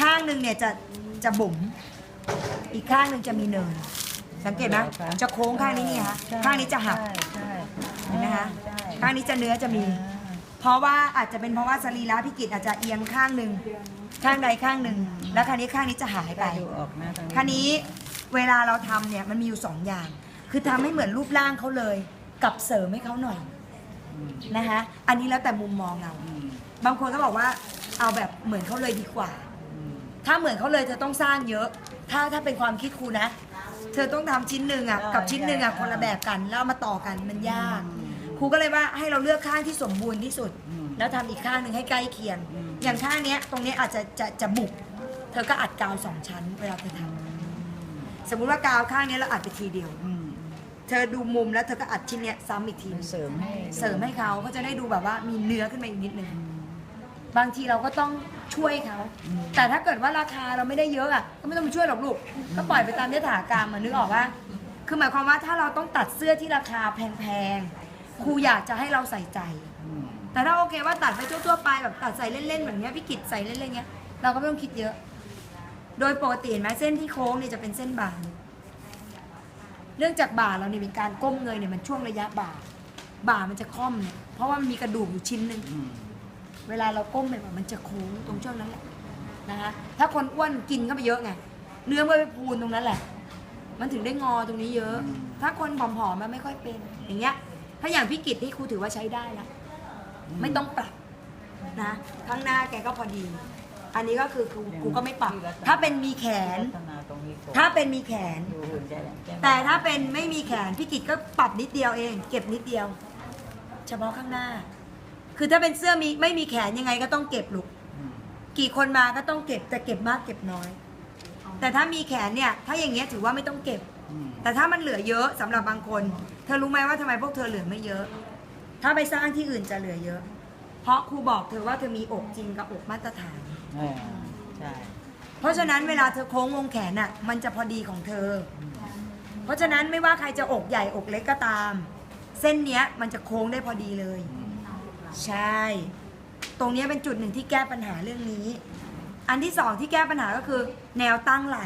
ข้างหนึ่งเนี่ยจะจะบุ๋มอีกข้างหนึ่งจะมีเนิน สังเกตไหมจะโค้งข้างนี้นี่คะข้างนี้จะหักใช่ใช่เห็นไหมคะ ใช่ข้างนี้จะเนื้อจะมี เพราะว่าอาจจะเป็นเพราะว่าสรีระพิกิจอาจจะเอียงข้างหนึ่งข้างใดข้างหนึ่งแล้วคราวนี้ข้างนี้จะหายไป ดูออกหน้าตรงคราวนี้เวลาเราทำเนี่ยมันมีอยู่สองอย่าง คือทำให้เหมือนรูปร่างเขาเลย กับเสริมให้เขาหน่อยนะคะ อันนี้แล้วแต่มุมมองเรา อืม บางคนก็บอกว่าเอาแบบเหมือนเขาเลยดีกว่าอืม ถ้าเหมือนเขาเลยเธอต้องสร้างเยอะ ถ้าถ้าเป็นความคิดครูนะ เธอต้องทำชิ้นหนึ่งอะกับชิ้นหนึ่งอะคนละแบบกันแล้วเอามาต่อกันมันยากครูก็เลยว่าให้เราเลือกข้างที่สมบูรณ์ที่สุด แล้วทำอีกข้างหนึ่งให้ใกล้เคียง อย่างข้างเนี้ยตรงเนี้ยอาจจะจะจะบุก เธอก็อัดกาวสองชั้นเวลาเธอทำสมมุติว่ากาวข้างเนี้ยเราอัดไปทีเดียวอืมเธอดูมุมแล้วเธอก็อัดชิ้นเนี้ยซ้ำอีกทีหนึ่ง เสริมให้เสริมให้เขาก็จะได้ดูแบบว่ามีเนื้อขึ้นมาอีกนิดนึง บางทีเราก็ต้อง ช่วยเขาแต่ถ้าเกิดว่าราคาเราไม่ได้เยอะอะก็ไม่ต้องไปช่วยหรอกลูกก็ปล่อยไปตามยถากรรมมันนึกออกว่าคือหมายความว่าถ้าเราต้องตัดเสื้อที่ราคาแพงๆครูอยากจะให้เราใส่ใจอืมแต่ถ้าโอเคว่าตัดไปทั่วๆไปแบบตัดใส่เล่นๆแบบเนี้ยพี่กิจใส่เล่นๆเงี้ยเราก็ไม่ต้องคิดเยอะ โดยปกติเห็นไหมเส้นที่โค้งเนี่ยจะเป็นเส้นบางเนื่องจากบ่าเราเนี่ยมีการก้มเงยเนี่ยมันช่วงระยะบ่าบ่ามันจะค่อมเนี่ยเพราะว่ามันมีกระดูกอยู่ชิ้นหนึ่งอืม เวลาเราก้มไปแบบมันจะโค้งตรงช่วงนั้นแหละนะคะถ้าคนอ้วนกินเข้าไปเยอะไงเนื้อมันไปพูนตรงนั้นแหละ มันถึงได้งอตรงนี้เยอะ ถ้าคนผอมๆมันไม่ค่อยเป็นอย่างเงี้ย ถ้าอย่างพี่กิจนี่ครูถือว่าใช้ได้แล้วไม่ต้องปรับนะข้างหน้าแกก็พอดี อันนี้ก็คือครูครูก็ไม่ปรับ ถ้าเป็นมีแขน ถ้าเป็นมีแขน แต่ถ้าเป็นไม่มีแขนพี่กิจก็ปรับนิดเดียวเอง เก็บนิดเดียว เฉพาะข้างหน้า คือถ้าเป็นเสื้อมีไม่มีแขนยังไงก็ต้องเก็บลูกอืมกี่คนมาก็ต้องเก็บแต่เก็บมากเก็บน้อย แต่ถ้ามีแขนเนี่ย ถ้าอย่างเงี้ยถือว่าไม่ต้องเก็บอืมแต่ถ้ามันเหลือเยอะสำหรับบางคน เธอรู้ไหมว่าทำไมพวกเธอเหลือไม่เยอะ ถ้าไปสร้างที่อื่นจะเหลือเยอะ เพราะครูบอกเธอว่าเธอมีอกจริงกับอกมาตรฐานเออใช่ เพราะฉะนั้นเวลาเธอโค้งวงแขนอะ มันจะพอดีของเธอ เพราะฉะนั้นไม่ว่าใครจะอกใหญ่อกเล็กก็ตาม เส้นเนี้ยมันจะโค้งได้พอดีเลย ใช่ ตรงนี้เป็นจุดหนึ่งที่แก้ปัญหาเรื่องนี้ อันที่สองที่แก้ปัญหาก็คือ แนวตั้งไหล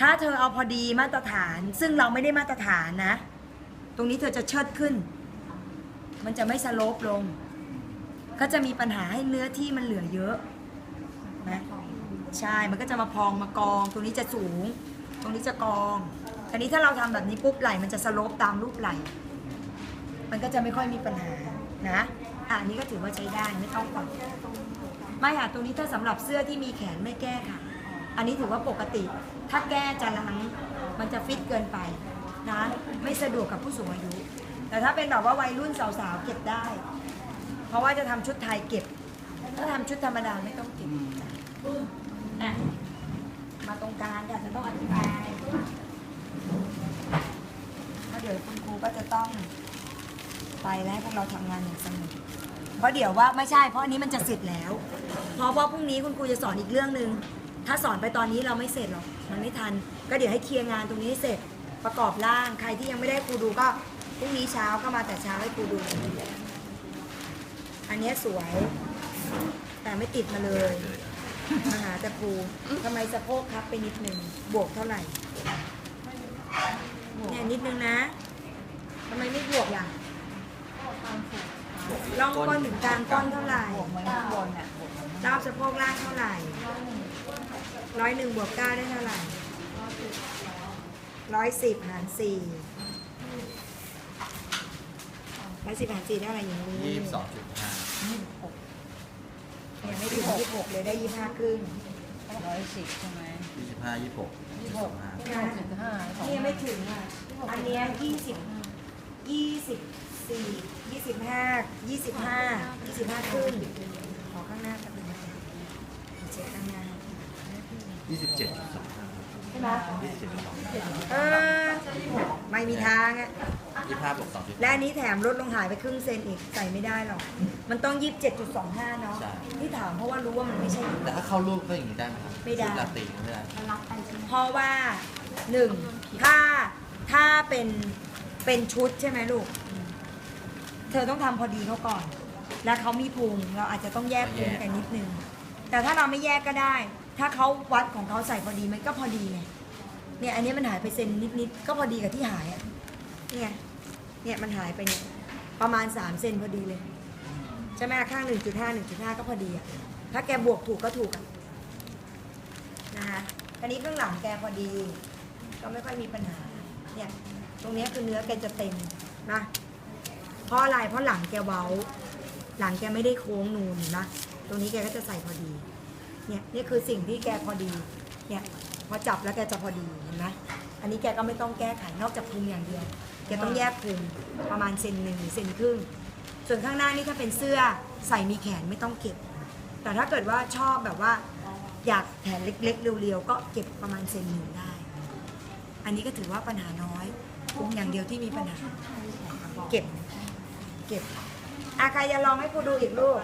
ถ้าเธอเอาพอดีมาตรฐาน ซึ่งเราไม่ได้มาตรฐานนะ ตรงนี้เธอจะเชิดขึ้น มันจะไม่สโลปลง ก็จะมีปัญหาให้เนื้อที่มันเหลือเยอะนะใช่ มันก็จะมาพองมากอง ตรงนี้จะสูง ตรงนี้จะกองอันนี้ถ้าเราทำแบบนี้ปุ๊บไหล มันจะสโลปตามรูปไหล มันก็จะไม่ค่อยมีปัญหา นะอะอันนี้ก็ถือว่าใช้ได้ไม่ต้องปรับไม่ค่ะตรงนี้ถ้าสำหรับเสื้อที่มีแขนไม่แก้ค่ะ อันนี้ถือว่าปกติ ถ้าแก้จะลังมันจะฟิตเกินไปนะไม่สะดวกกับผู้สูงอายุ แต่ถ้าเป็นแบบว่าวัยรุ่นสาวๆเก็บได้ เพราะว่าจะทำชุดไทยเก็บ ถ้าทำชุดธรรมดาไม่ต้องเก็บอะมาตรงกลางค่ะจะต้องอธิบายเพราะเดี๋ยวคุณครูก็จะต้อง ไปแล้วให้พวกเราทำงานอย่างสนุกเพราะเดี๋ยวว่าไม่ใช่ เพราะอันนี้มันจะเสร็จแล้วเพราะว่าพรุ่งนี้คุณครูจะสอนอีกเรื่องหนึ่งถ้าสอนไปตอนนี้เราไม่เสร็จหรอกมันไม่ทัน ก็เดี๋ยวให้เคลียร์งานตรงนี้ให้เสร็จประกอบร่างใครที่ยังไม่ได้ครูดูก็พรุ่งนี้เช้าก็มาแต่เช้าให้ครูดู อันเนี้ยสวย แต่ไม่ติดมาเลยมาหาแต่ครูทำไมสะโพกครับไปนิดนึงบวกเท่าไหร่เนี่ยนิดนึงนะทำไมไม่บวกล่ะ ล่องก้นถึงกลางก้นเท่าไหร่บวกมันข้างบนเนี่ยบวกมันรอบสะโพกล่างเท่าไหร่ร้อยหนึ่งบวกเก้าได้เท่าไหร่ร้อยสิบหารสี่ร้อยสิบหารสี่ได้อะไรอย่างนี้ยี่สิบสองจุดห้ายังไม่ถึงยี่สิบหกเลยได้ยี่สิบห้าครึ่งร้อยสิบใช่ไหมยี่สิบห้ายี่สิบหกยี่สิบห้าสิบห้าสองนี่ยังไม่ถึงอะ อันเนี้ยี่สิบยี่สิบ สี่ยี่สิบห้ายี่สิบห้ายี่สิบห้าครึ่งขอข้างหน้ากันงนะคะเช็คข้างหน้ายี่สิบเจ็ดจุดสองห้าใช่ไหมยี่สิบเจ็ดจุดสองเออไม่มีทางอะยี่สิบห้าบวกสองจุดและอันนี้แถมลดลงหายไปครึ่งเซนอีกใส่ไม่ได้หรอก มันต้องยี่สิบเจ็ดจุดสองห้าเนาะที่ถามเพราะว่ารู้ว่ามันไม่ใช่ แต่ถ้าเข้ารูปก็อย่างนี้ได้ไหมครับไม่ได้ตีไม่ได้เพราะว่าหนึ่งถ้าถ้าเป็นเป็นชุดใช่ไหมลูก เธอต้องทำพอดีเขาก่อน แล้วเขามีพุงเราอาจจะต้องแยกพุงกันนิดนึง แต่ถ้าเราไม่แยกก็ได้ ถ้าเขาวัดของเขาใส่พอดีมันก็พอดีไงเนี่ยอันนี้มันหายไปเซนนิดๆก็พอดีกับที่หายอะนี่ไงเนี่ยมันหายไปเนี่ยประมาณสามเซนพอดีเลยใช่ไหมข้างหนึ่งจุดห้าหนึ่งจุดห้าก็พอดีอะถ้าแกบวกถูกก็ถูกอะนะคะอันนี้ข้างหลังแกพอดี ก็ไม่ค่อยมีปัญหาเนี่ยตรงเนี้ยคือเนื้อแกจะเต็มนะ เพราะอะไรเพราะหลังแกเว้า หลังแกไม่ได้โค้งนูนเห็นะตรงนี้แกก็จะใส่พอดี เนี่ยนี่คือสิ่งที่แกพอดี เนี่ยพอจับแล้วแกจะพอดีเห็นไหมอันนี้แกก็ไม่ต้องแก้ไขนอกจากพุงอย่างเดียว แกต้องแยกพุงประมาณเซนหนึ่งหรือเซนครึ่ง ส่วนข้างหน้านี่ถ้าเป็นเสื้อใส่มีแขนไม่ต้องเก็บ แต่ถ้าเกิดว่าชอบแบบว่าอยากแขนเล็กๆเรียวๆก็เก็บประมาณเซนหนึ่งได้ อันนี้ก็ถือว่าปัญหาน้อยพุงอย่างเดียวที่มีปัญหาเก็บ เก็บอาใครจะลองให้ครูดูอีกลูก